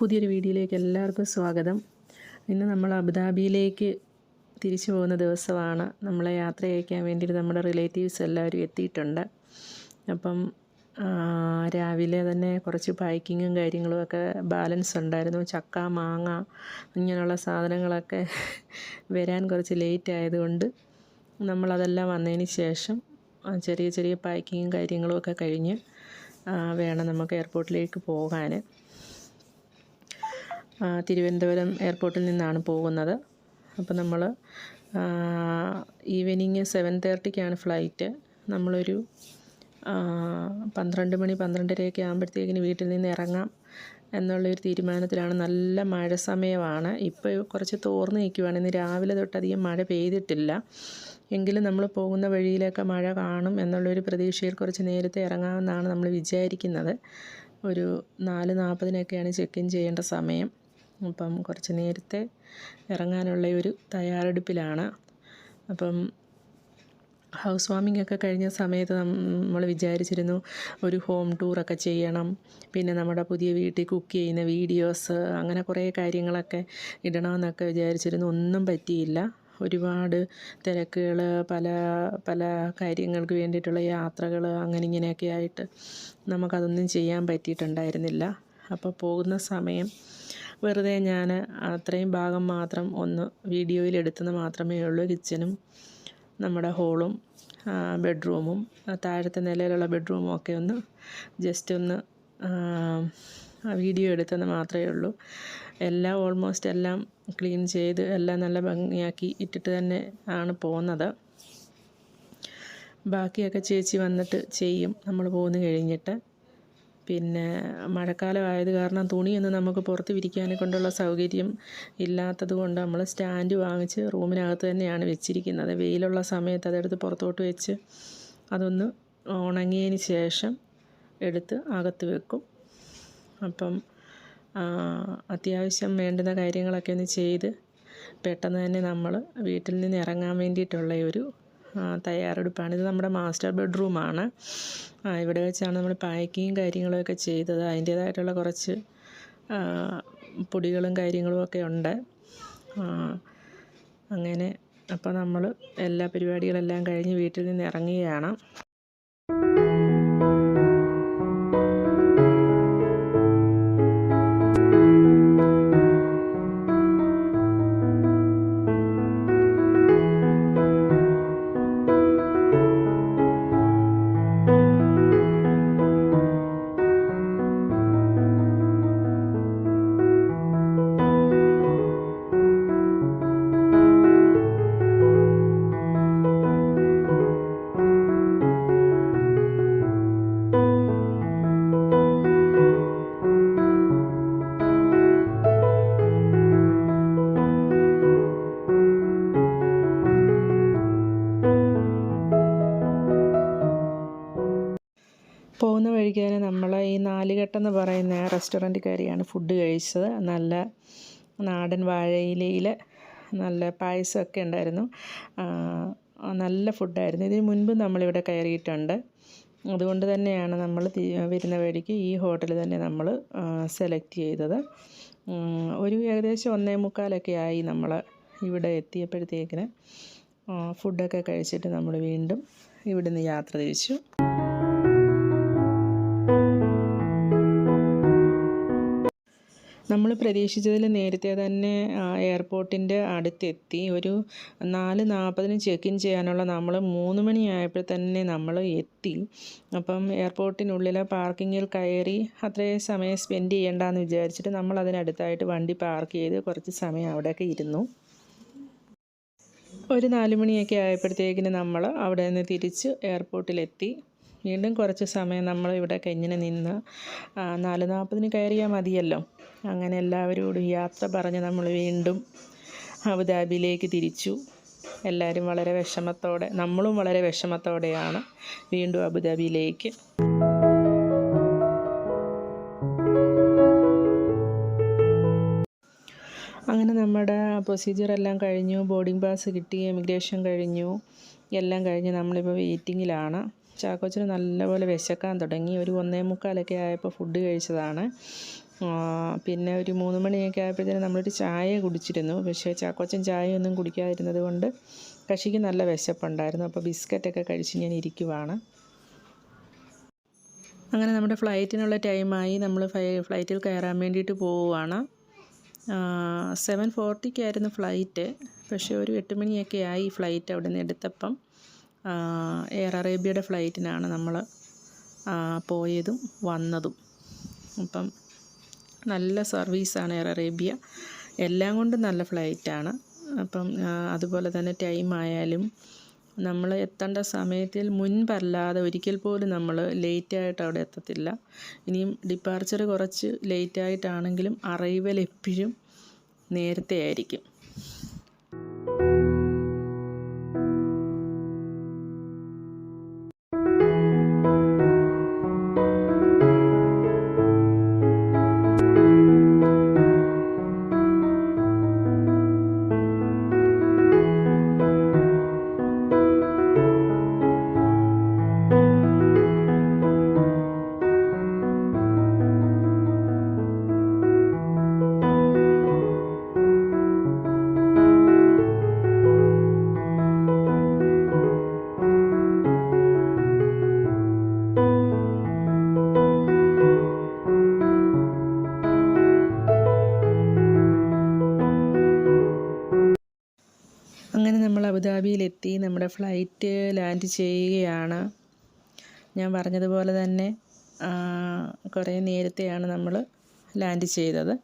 പുതിയൊരു വീഡിയോയിലേക്ക് എല്ലാവർക്കും സ്വാഗതം. ഇന്ന് നമ്മൾ അബുദാബിയിലേക്ക് തിരിച്ചു പോകുന്ന ദിവസമാണ്. നമ്മളെ യാത്ര അയക്കാൻ വേണ്ടിയിട്ട് നമ്മുടെ റിലേറ്റീവ്സ് എല്ലാവരും എത്തിയിട്ടുണ്ട്. അപ്പം രാവിലെ തന്നെ കുറച്ച് പാക്കിങ്ങും കാര്യങ്ങളും ഒക്കെ ബാലൻസ് ഉണ്ടായിരുന്നു. ചക്ക മാങ്ങ ഇങ്ങനെയുള്ള സാധനങ്ങളൊക്കെ വരാൻ കുറച്ച് ലേറ്റ് ആയതുകൊണ്ട് നമ്മളതെല്ലാം വന്നതിന് ശേഷം ചെറിയ ചെറിയ പാക്കിങ്ങും കാര്യങ്ങളും ഒക്കെ കഴിഞ്ഞ് വേണം നമുക്ക് എയർപോർട്ടിലേക്ക് പോകാൻ. തിരുവനന്തപുരം എയർപോർട്ടിൽ നിന്നാണ് പോകുന്നത്. അപ്പോൾ നമ്മൾ ഈവനിങ് സെവൻ തേർട്ടിക്കാണ് ഫ്ലൈറ്റ് നമ്മളൊരു പന്ത്രണ്ട് മണി പന്ത്രണ്ടരയൊക്കെ ആകുമ്പോഴത്തേക്കിന് വീട്ടിൽ നിന്ന് ഇറങ്ങാം എന്നുള്ളൊരു തീരുമാനത്തിലാണ്. നല്ല മഴ സമയമാണ്. ഇപ്പോൾ കുറച്ച് തോർന്നു നിൽക്കുവാണ് ഇന്ന് രാവിലെ തൊട്ട് അധികം മഴ പെയ്തിട്ടില്ല. എങ്കിലും നമ്മൾ പോകുന്ന വഴിയിലൊക്കെ മഴ കാണും എന്നുള്ളൊരു പ്രതീക്ഷയിൽ കുറച്ച് നേരത്തെ ഇറങ്ങാമെന്നാണ് നമ്മൾ വിചാരിക്കുന്നത്. ഒരു നാല് നാൽപ്പതിനൊക്കെയാണ് ചെക്ക് ഇൻ ചെയ്യേണ്ട സമയം. അപ്പം കുറച്ച് നേരത്തെ ഇറങ്ങാനുള്ള ഒരു തയ്യാറെടുപ്പിലാണ്. അപ്പം ഹൗസ് വാമിംഗ് ഒക്കെ കഴിഞ്ഞ സമയത്ത് നമ്മൾ വിചാരിച്ചിരുന്നു ഒരു ഹോം ടൂറൊക്കെ ചെയ്യണം. പിന്നെ നമ്മുടെ പുതിയ വീട്ടിൽ കുക്ക് ചെയ്യുന്ന വീഡിയോസ് അങ്ങനെ കുറേ കാര്യങ്ങളൊക്കെ ഇടണമെന്നൊക്കെ വിചാരിച്ചിരുന്നു. ഒന്നും പറ്റിയില്ല. ഒരുപാട് തിരക്കുകൾ പല പല കാര്യങ്ങൾക്ക് വേണ്ടിയിട്ടുള്ള യാത്രകൾ അങ്ങനെ ഇങ്ങനെയൊക്കെ ആയിട്ട് നമുക്കതൊന്നും ചെയ്യാൻ പറ്റിയിട്ടുണ്ടായിരുന്നില്ല. അപ്പോൾ പോകുന്ന സമയം വെറുതെ ഞാൻ അത്രയും ഭാഗം മാത്രം ഒന്ന് വീഡിയോയിൽ എടുത്തെന്ന് മാത്രമേ ഉള്ളൂ. കിച്ചനും നമ്മുടെ ഹോളും ബെഡ്റൂമും താഴത്തെ നിലയിലുള്ള ബെഡ്റൂമും ഒക്കെ ഒന്ന് ജസ്റ്റ് ഒന്ന് വീഡിയോ എടുത്തെന്ന് മാത്രമേ ഉള്ളൂ. എല്ലാം ഓൾമോസ്റ്റ് എല്ലാം ക്ലീൻ ചെയ്ത് എല്ലാം നല്ല ഭംഗിയാക്കി ഇട്ടിട്ട് തന്നെ ആണ് പോകുന്നത്. ബാക്കിയൊക്കെ ചേച്ചി വന്നിട്ട് ചെയ്യും. നമ്മൾ പോന്നു കഴിഞ്ഞിട്ട് പിന്നെ മഴക്കാലം ആയത് കാരണം തുണിയൊന്നും നമുക്ക് പുറത്ത് വിരിക്കാനെ കൊണ്ടുള്ള സൗകര്യം ഇല്ലാത്തത് കൊണ്ട് നമ്മൾ സ്റ്റാൻഡ് വാങ്ങിച്ച് റൂമിനകത്ത് തന്നെയാണ് വെച്ചിരിക്കുന്നത്. വെയിലുള്ള സമയത്ത് അതെടുത്ത് പുറത്തോട്ട് വെച്ച് അതൊന്ന് ഉണങ്ങിയതിന് ശേഷം എടുത്ത് അകത്ത് വെക്കും. അപ്പം അത്യാവശ്യം വേണ്ടുന്ന കാര്യങ്ങളൊക്കെ ഒന്ന് ചെയ്ത് പെട്ടെന്ന് തന്നെ നമ്മൾ വീട്ടിൽ നിന്ന് ഇറങ്ങാൻ വേണ്ടിയിട്ടുള്ള ഒരു തയ്യാറെടുപ്പാണ്. ഇത് നമ്മുടെ മാസ്റ്റർ ബെഡ്റൂമാണ്. ഇവിടെ വെച്ചാണ് നമ്മൾ പാക്കിങ്ങും കാര്യങ്ങളൊക്കെ ചെയ്തത്. അതിന്റേതായിട്ടുള്ള കുറച്ച് പൊടികളും കാര്യങ്ങളും ഒക്കെ ഉണ്ട്. അങ്ങനെ. അപ്പോൾ നമ്മൾ എല്ലാ പരിപാടികളെല്ലാം കഴിഞ്ഞ് വീട്ടിൽ നിന്ന് ഇറങ്ങുകയാണ്. പോകുന്ന വഴിക്ക് തന്നെ നമ്മൾ ഈ നാലുകെട്ടെന്ന് പറയുന്ന റെസ്റ്റോറന്റ് കയറിയാണ് ഫുഡ് കഴിച്ചത്. നല്ല നാടൻ വാഴയിലയിൽ നല്ല പായസമൊക്കെ ഉണ്ടായിരുന്നു. നല്ല ഫുഡായിരുന്നു. ഇതിന് മുൻപ് നമ്മളിവിടെ കയറിയിട്ടുണ്ട്. അതുകൊണ്ട് തന്നെയാണ് നമ്മൾ വരുന്ന വഴിക്ക് ഈ ഹോട്ടൽ തന്നെ നമ്മൾ സെലക്ട് ചെയ്തത്. ഒരു ഏകദേശം ഒന്നേ മുക്കാലൊക്കെ ആയി നമ്മൾ ഇവിടെ എത്തിയപ്പോഴത്തേക്കിന് ഫുഡൊക്കെ കഴിച്ചിട്ട് നമ്മൾ വീണ്ടും ഇവിടുന്ന് യാത്ര തിരിച്ചു. പ്രതീക്ഷിച്ചതിൽ നേരത്തെ തന്നെ എയർപോർട്ടിന്റെ അടുത്തെത്തി. ഒരു നാല് നാൽപ്പതിന് ചെക്ക് ഇൻ ചെയ്യാനുള്ള നമ്മൾ മൂന്ന് മണിയായപ്പോൾ തന്നെ നമ്മൾ എത്തി. അപ്പം എയർപോർട്ടിനുള്ളിലെ പാർക്കിങ്ങിൽ കയറി അത്രയും സമയം സ്പെൻഡ് ചെയ്യണ്ടെന്ന് വിചാരിച്ചിട്ട് നമ്മൾ അതിനടുത്തായിട്ട് വണ്ടി പാർക്ക് ചെയ്ത് കുറച്ച് സമയം അവിടെയൊക്കെ ഇരുന്നു. ഒരു നാല് മണിയൊക്കെ ആയപ്പോഴത്തേക്കിന് നമ്മൾ അവിടെ നിന്ന് തിരിച്ച് എയർപോർട്ടിലെത്തി വീണ്ടും കുറച്ച് സമയം നമ്മൾ ഇവിടെ കഞ്ഞിനെ നിന്ന് നാല് നാൽപ്പതിന് കയറിയാൽ മതിയല്ലോ. അങ്ങനെ എല്ലാവരോടും യാത്ര പറഞ്ഞ് നമ്മൾ വീണ്ടും അബുദാബിയിലേക്ക് തിരിച്ചു. എല്ലാവരും വളരെ വിഷമത്തോടെ നമ്മളും വളരെ വിഷമത്തോടെയാണ് വീണ്ടും അബുദാബിയിലേക്ക്. അങ്ങനെ നമ്മുടെ പ്രൊസീജിയർ എല്ലാം കഴിഞ്ഞു ബോർഡിംഗ് പാസ് കിട്ടി എമിഗ്രേഷൻ കഴിഞ്ഞു. എല്ലാം കഴിഞ്ഞ് നമ്മളിപ്പോൾ വെയിറ്റിങ്ങിലാണ് ചാക്കോച്ചന് നല്ലപോലെ വിശക്കാൻ തുടങ്ങി. ഒരു ഒന്നേ മുക്കാലൊക്കെ ആയപ്പോൾ ഫുഡ് കഴിച്ചതാണ്. പിന്നെ ഒരു മൂന്ന് മണിയൊക്കെ ആയപ്പോഴത്തേനും നമ്മളൊരു ചായ കുടിച്ചിരുന്നു. പക്ഷേ ചാക്കോച്ചൻ ചായ ഒന്നും കുടിക്കാതിരുന്നത് കൊണ്ട് കക്ഷിക്ക് നല്ല വിശപ്പുണ്ടായിരുന്നു. അപ്പോൾ ബിസ്ക്കറ്റൊക്കെ കഴിച്ച് ഞാൻ ഇരിക്കുവാണ്. അങ്ങനെ നമ്മുടെ ഫ്ലൈറ്റിനുള്ള ടൈമായി നമ്മൾ ഫ്ലൈറ്റിൽ കയറാൻ വേണ്ടിയിട്ട് പോവുകയാണ് സെവൻ ഫോർട്ടിക്കായിരുന്നു ഫ്ലൈറ്റ്. പക്ഷേ ഒരു എട്ട് മണിയൊക്കെ ആയി ഫ്ലൈറ്റ് അവിടെ നിന്ന് എടുത്തപ്പം എയർ അറേബ്യയുടെ ഫ്ലൈറ്റിനാണ് നമ്മൾ പോയതും വന്നതും. അപ്പം നല്ല സർവീസാണ് എയർ അറേബ്യ. എല്ലാം കൊണ്ടും നല്ല ഫ്ലൈറ്റാണ്. അപ്പം അതുപോലെ തന്നെ ടൈം ആയാലും നമ്മൾ എത്തേണ്ട സമയത്തിൽ മുൻപല്ലാതെ ഒരിക്കൽ പോലും നമ്മൾ ലേറ്റായിട്ട് അവിടെ എത്തത്തില്ല. ഇനിയും ഡിപ്പാർച്ചർ കുറച്ച് ലേറ്റായിട്ടാണെങ്കിലും അറൈവൽ എപ്പോഴും നേരത്തെ ആയിരിക്കും. അബുദാബിയിലെത്തി നമ്മുടെ ഫ്ലൈറ്റ് ലാൻഡ് ചെയ്യുകയാണ്. ഞാൻ പറഞ്ഞതുപോലെ തന്നെ കുറേ നേരത്തെയാണ് നമ്മൾ ലാൻഡ് ചെയ്തത്.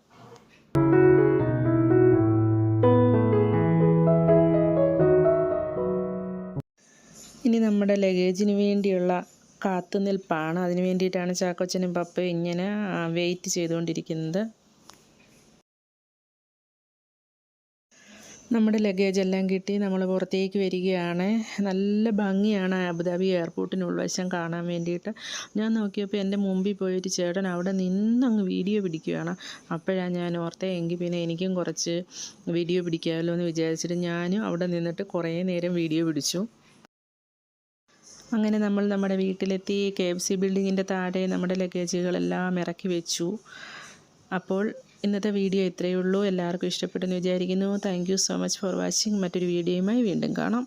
ഇനി നമ്മുടെ ലഗേജിന് വേണ്ടിയുള്ള കാത്തുനിൽപ്പാണ്. അതിന് വേണ്ടിയിട്ടാണ് ചാക്കോച്ചനും പപ്പയും ഇങ്ങനെ വെയിറ്റ് ചെയ്തുകൊണ്ടിരിക്കുന്നത്. നമ്മുടെ ലഗേജ് എല്ലാം കിട്ടി. നമ്മൾ പുറത്തേക്ക് വരികയാണ്. നല്ല ഭംഗിയാണ് അബുദാബി എയർപോർട്ടിന് ഉൾവശം കാണാൻ വേണ്ടിയിട്ട്. ഞാൻ നോക്കിയപ്പോൾ എന്റെ മുമ്പിൽ പോയൊരു ചേട്ടൻ അവിടെ നിന്നങ്ങ് വീഡിയോ പിടിക്കുകയാണ്. അപ്പോഴാണ് ഞാൻ ഓർത്തേ എങ്കിൽ പിന്നെ എനിക്കും കുറച്ച് വീഡിയോ പിടിക്കാമല്ലോ എന്ന് വിചാരിച്ചിട്ട് ഞാനും അവിടെ നിന്നിട്ട് കുറേ നേരം വീഡിയോ പിടിച്ചു. അങ്ങനെ നമ്മൾ നമ്മുടെ വീട്ടിലെത്തി. കെ എഫ് സി ബിൽഡിങ്ങിന്റെ താഴെ നമ്മുടെ ലഗേജുകളെല്ലാം ഇറക്കി വെച്ചു. അപ്പോൾ ഇന്നത്തെ വീഡിയോ ഇത്രയേ ഉള്ളൂ. എല്ലാവർക്കും ഇഷ്ടപ്പെട്ടെന്ന് വിചാരിക്കുന്നു. Thank so much for watching മറ്റൊരു വീഡിയോയുമായി വീണ്ടും കാണാം.